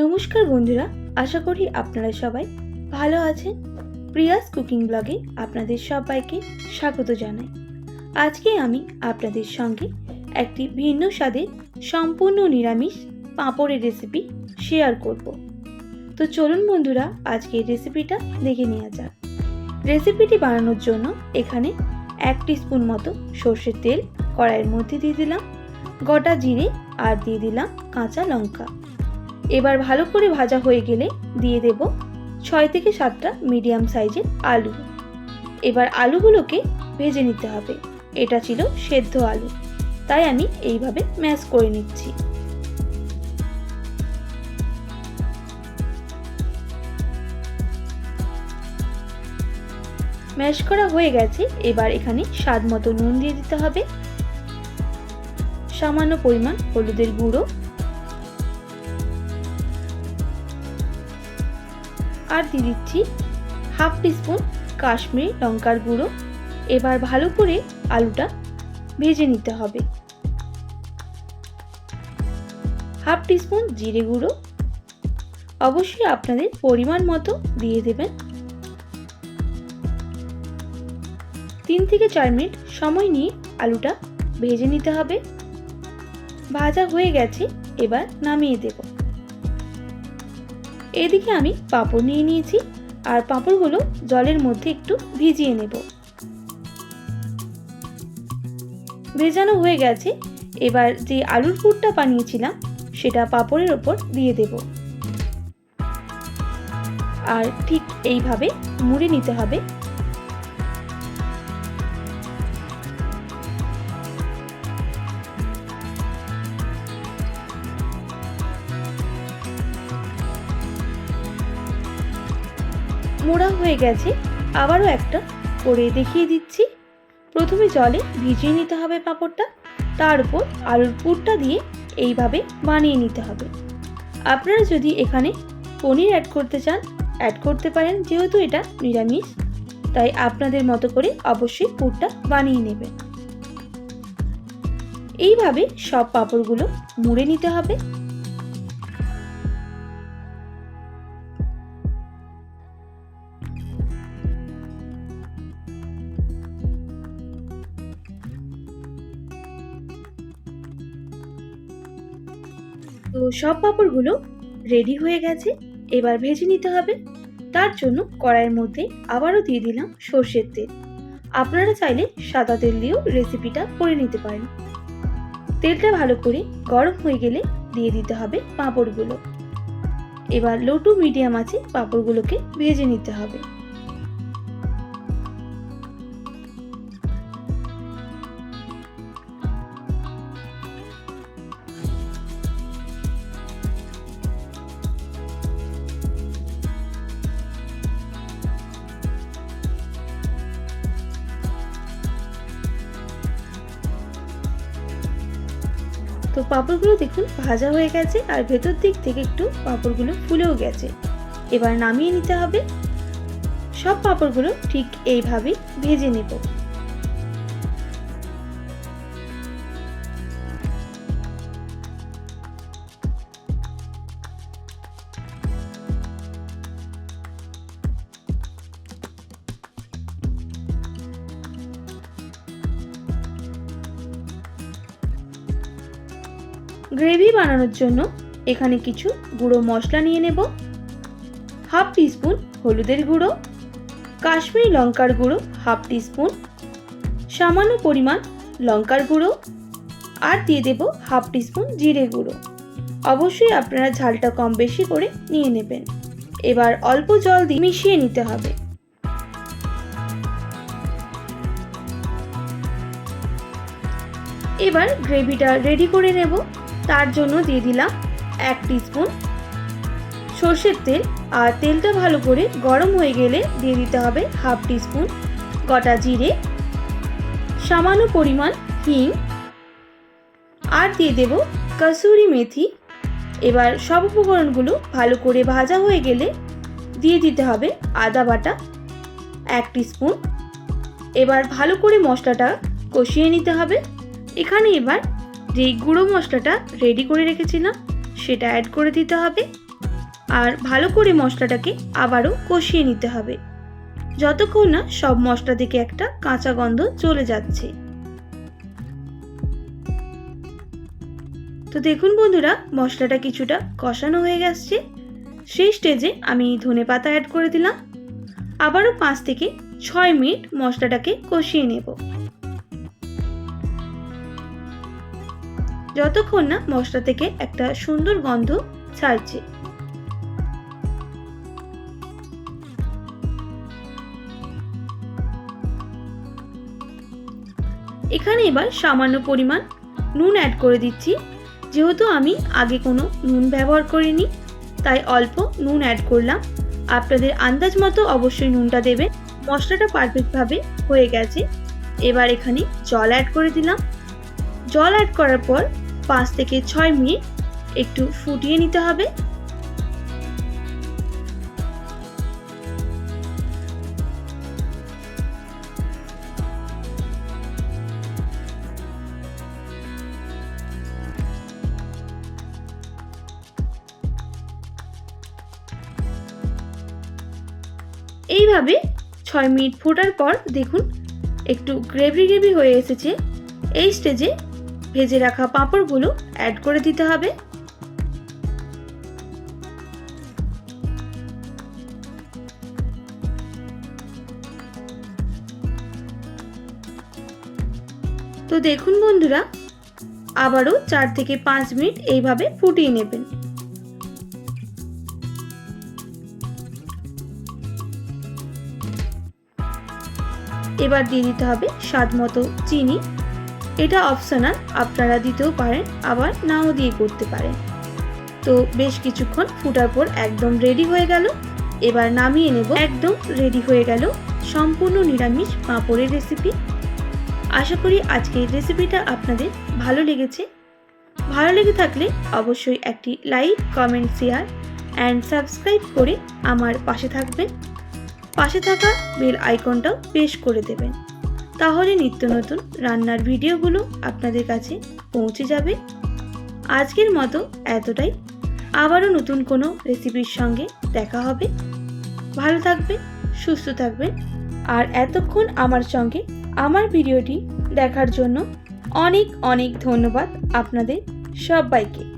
নমস্কার বন্ধুরা, আশা করি আপনারা সবাই ভালো আছেন। প্রিয়াস কুকিং ব্লগে আপনাদের সবাইকে স্বাগত জানাই। আজকে আমি আপনাদের সঙ্গে একটি ভিন্ন স্বাদের সম্পূর্ণ নিরামিষ পাঁপড়ের রেসিপি শেয়ার করব। তো চলুন বন্ধুরা আজকের রেসিপিটা দেখে নেওয়া যাক। রেসিপিটি বানানোর জন্য এখানে এক স্পুন মতো সর্ষের তেল কড়াইয়ের মধ্যে দিয়ে দিলাম, গোটা জিরে আর দিয়ে দিলাম কাঁচা লঙ্কা। এবার ভালো করে ভাজা হয়ে গেলে দিয়ে দেব ছয় থেকে সাতটা মিডিয়াম সাইজের আলু। এবার আলুগুলোকে ভেজে নিতে হবে। এটা ছিল সেদ্ধ আলু। তাই আমি এইভাবে ম্যাশ করে নিচ্ছি। ম্যাশ করা হয়ে গেছে। এবার এখানে স্বাদ মতো নুন দিয়ে দিতে হবে। সামান্য পরিমাণ হলুদের গুঁড়ো আর দিয়ে দিচ্ছি হাফ টিস্পুন কাশ্মীরি লঙ্কার গুঁড়ো। এবার ভালো করে আলুটা ভেজে নিতে হবে। হাফ টিস্পুন জিরে গুঁড়ো। অবশ্যই আপনাদের পরিমাণ মতো দিয়ে দেবেন। তিন থেকে চার মিনিট সময় নিয়ে আলুটা ভেজে নিতে হবে। ভাজা হয়ে গেছে, এবার নামিয়ে দেব। এদিকে আমি পাঁপড় নিয়ে নিয়েছি আর পাঁপড়গুলো জলের মধ্যে একটু ভিজিয়ে নেব। ভেজানো হয়ে গেছে, এবার যে আলুর পুরটা বানিয়েছিলাম সেটা পাঁপড়ের ওপর দিয়ে দেব। আর ঠিক এইভাবে মুড়ে নিতে হবে। মোড়া হয়ে গেছে, আবারও একটা করে দেখিয়ে দিচ্ছি। প্রথমে জলে ভিজিয়ে নিতে হবে পাঁপড়টা, তার উপর আলুর পুরটা দিয়ে এইভাবে বানিয়ে নিতে হবে। আপনারা যদি এখানে পনির অ্যাড করতে চান অ্যাড করতে পারেন, যেহেতু এটা নিরামিষ, তাই আপনাদের মতো করে অবশ্যই পুরটা বানিয়ে নেবেন। এইভাবে সব পাঁপড়গুলো মুড়ে নিতে হবে। তো সব পাঁপড়গুলো রেডি হয়ে গেছে, এবার ভেজে নিতে হবে। তার জন্য কড়াইয়ের মধ্যে আবারও দিয়ে দিলাম সর্ষের তেল। আপনারা চাইলে সাদা তেল দিয়েও রেসিপিটা করে নিতে পারেন। তেলটা ভালো করে গরম হয়ে গেলে দিয়ে দিতে হবে পাঁপড়গুলো। এবার লো টু মিডিয়াম আছে, পাঁপড়গুলোকে ভেজে নিতে হবে। তো পাঁপড়গুলো দেখুন ভাজা হয়ে গেছে আর ভেতর দিক থেকে একটু পাঁপড়গুলো ফুলেও গেছে। এবার নামিয়ে নিতে হবে। সব পাঁপড়গুলো ঠিক এইভাবেই ভেজে নেব। গ্রেভি বানানোর জন্য এখানে কিছু গুঁড়ো মশলা নিয়ে নেব। হাফ টিস্পুন হলুদের গুঁড়ো, কাশ্মীরি লঙ্কার গুঁড়ো হাফ টিস্পুন, সামান্য পরিমাণ লঙ্কার গুঁড়ো, আর দিয়ে দেব হাফ টিস্পুন জিরে গুঁড়ো। অবশ্যই আপনারা ঝালটা কম বেশি করে নিয়ে নেবেন। এবার অল্প জল দিয়ে মিশিয়ে নিতে হবে। এবার গ্রেভিটা রেডি করে নেব। তার জন্য দিয়ে দিলাম এক স্পুন সর্ষের তেল। আর তেলটা ভালো করে গরম হয়ে গেলে দিয়ে দিতে হবে হাফ স্পুন গোটা জিরে। সামান্য পরিমাণ হিং। আর দিয়ে দেব কসুরি মেথি। এবার সব উপকরণগুলো ভালো করে ভাজা হয়ে গেলে দিয়ে দিতে হবে আদা বাটা এক স্পুন এবার ভালো করে মশলাটা কষিয়ে নিতে হবে। এখানে এবার যে গুঁড়ো মশলাটা রেডি করে রেখেছিলাম সেটা অ্যাড করে দিতে হবে। আর ভালো করে মশলাটাকে আবারও কষিয়ে নিতে হবে। যতক্ষণ না সব মশলা থেকে একটা কাঁচা গন্ধ চলে যাচ্ছে। তো দেখুন বন্ধুরা, মশলাটা কিছুটা কষানো হয়ে গেছে। সেই স্টেজে আমি ধনে পাতা অ্যাড করে দিলাম। আবারও পাঁচ থেকে ছয় মিনিট মশলাটাকে কষিয়ে নেব। যতক্ষণ না মশলা থেকে একটা সুন্দর গন্ধ ছাড়ছে। এখানে এবার সামান্য পরিমাণ নুন অ্যাড করে দিচ্ছি। যেহেতু আমি আগে কোনো নুন ব্যবহার করিনি, তাই অল্প নুন অ্যাড করলাম। আপনাদের আন্দাজ মতো অবশ্যই নুনটা দেবেন। মশলাটা পারফেক্টভাবে হয়ে গেছে। এবার এখানে জল অ্যাড করে দিলাম। জল অ্যাড করার পর পাঁচ থেকে ছয় মিনিট একটু ফুটিয়ে নিতে হবে। এইভাবে ছয় মিনিট ফোটার পর দেখুন, একটু গ্রেভি গ্রেভি হয়ে এসেছে। এই স্টেজে ভেজে রাখা পাঁপড়গুলো অ্যাড করে দিতে হবে। তো দেখুন বন্ধুরা, আবারও চার থেকে পাঁচ মিনিট এইভাবে ফুটিয়ে নেবেন। এবার দিয়ে দিতে হবে স্বাদ মতো চিনি। এটা অপশনাল আপনারা দিতেও পারেন, আবার নাও দিয়ে করতে পারেন। তো বেশ কিছুক্ষণ ফুটার পর একদম রেডি হয়ে গেল। এবার নামিয়ে নেব, একদম রেডি হয়ে গেল সম্পূর্ণ নিরামিষ পাঁপড়ের রেসিপি আশা করি আজকের রেসিপিটা আপনাদের ভালো লেগেছে। ভালো লেগে থাকলে অবশ্যই একটি like comment share and subscribe করে আমার পাশে থাকবেন। পাশে থাকা বেল আইকনটাও প্রেস করে দেবেন। তাহলে নিত্য নতুন রান্নার ভিডিওগুলো আপনাদের কাছে পৌঁছে যাবে। আজকের মতো এতটাই। আবারও নতুন কোনো রেসিপির সঙ্গে দেখা হবে। ভালো থাকবেন, সুস্থ থাকবেন। আর এতক্ষণ আমার সঙ্গে আমার ভিডিওটি দেখার জন্য অনেক অনেক ধন্যবাদ আপনাদের সবাইকে।